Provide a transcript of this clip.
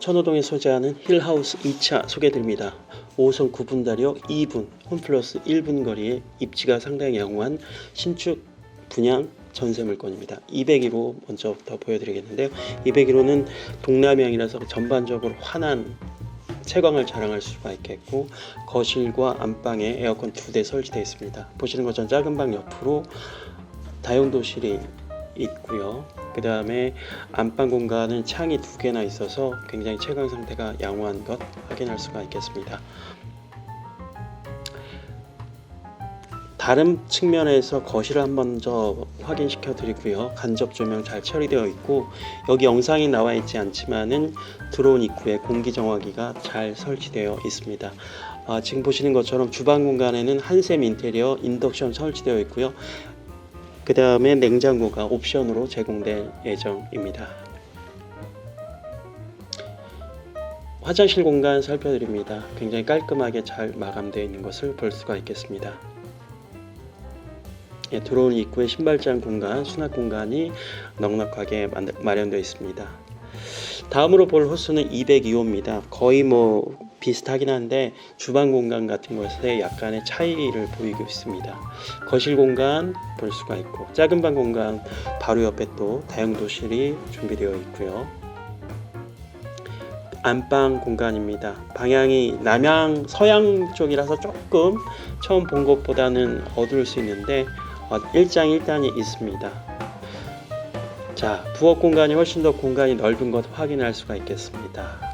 천호동에 소재하는 힐하우스 2차 소개드립니다. 5호선 9분다리역 2분, 홈플러스 1분 거리에 입지가 상당히 양호한 신축 분양 전세 물건입니다. 201호 먼저부터 보여드리겠는데요. 201호는 동남향이라서 전반적으로 환한 채광을 자랑할 수가 있겠고 거실과 안방에 에어컨 두 대 설치되어 있습니다. 보시는 것처럼 작은 방 옆으로 다용도실이 있고요. 그 다음에 안방 공간은 창이 두 개나 있어서 굉장히 채광 상태가 양호한 것 확인할 수가 있겠습니다. 다른 측면에서 거실을 한 번 더 확인시켜 드리고요. 간접 조명 잘 처리되어 있고 여기 영상이 나와 있지 않지만은 들어온 입구에 공기 정화기가 잘 설치되어 있습니다. 아, 지금 보시는 것처럼 주방 공간에는 한샘 인테리어 인덕션 설치되어 있고요. 그 다음에 냉장고가 옵션으로 제공될 예정입니다. 화장실 공간 살펴드립니다. 굉장히 깔끔하게 잘 마감되어 있는 것을 볼 수가 있겠습니다. 예, 들어온 입구에 신발장 공간, 수납 공간이 넉넉하게 만- 마련되어 있습니다. 다음으로 볼 호수는 202호입니다. 거의 뭐 비슷하긴 한데 주방 공간 같은 것에 약간의 차이를 보이고 있습니다. 거실 공간 볼 수가 있고 작은 방 공간 바로 옆에 또 다용도실이 준비되어 있고요. 안방 공간입니다. 방향이 남향 서양 쪽이라서 조금 처음 본 것보다는 어두울 수 있는데 어, 일장일단이 있습니다. 자, 부엌 공간이 훨씬 더 공간이 넓은 것 확인할 수가 있겠습니다.